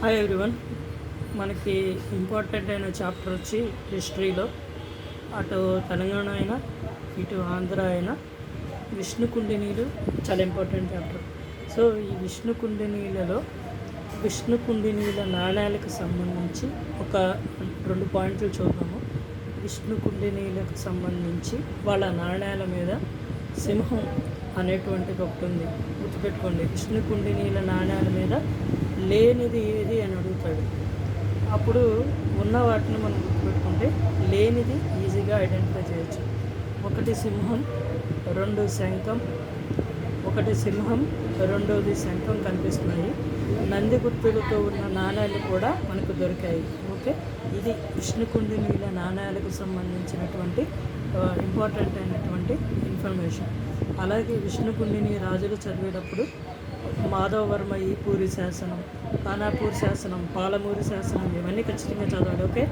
Hi everyone మనకి important అయిన chapter వచ్చి హిస్టరీలో అటు తెలంగాణ అయినా ఇటు ఆంధ్ర అయినా విష్ణుకుండినీలు చాలా ఇంపార్టెంట్ చాప్టర్ సో ఈ విష్ణుకుండినీలలో విష్ణుకుండినీల నాణ్యాలకు సంబంధించి ఒక రెండు పాయింట్లు చూద్దాము. విష్ణుకుండినీలకు సంబంధించి వాళ్ళ నాణ్యాల మీద సింహం అనేటువంటిది ఒకటి ఉంది. గుర్తుపెట్టుకోండి. విష్ణుకుండినీల నాణ్యాల మీద లేనిది ఏది అని అడుగుతాడు. అప్పుడు ఉన్న వాటిని మనం గుర్తుపెట్టుకుంటే లేనిది ఈజీగా ఐడెంటిఫై చేయొచ్చు. ఒకటి సింహం రెండు శంఖం ఒకటి సింహం రెండోది శంఖం కనిపిస్తున్నాయి. నంది గుర్తులతో ఉన్న నాణ్యాలు కూడా మనకు దొరికాయి. ఓకే? ఇది విష్ణుకుండినీల నాణ్యాలకు సంబంధించినటువంటి ఇంపార్టెంట్ అయినటువంటి ఇన్ఫర్మేషన్ అలాగే విష్ణుకుండిని రాజులు చదివేటప్పుడు మాధవవర్మ ఈ పూరి శాసనం ఖానాపూర్ శాసనం పాలమూరి శాసనం ఇవన్నీ ఖచ్చితంగా చదవాలి ఓకే?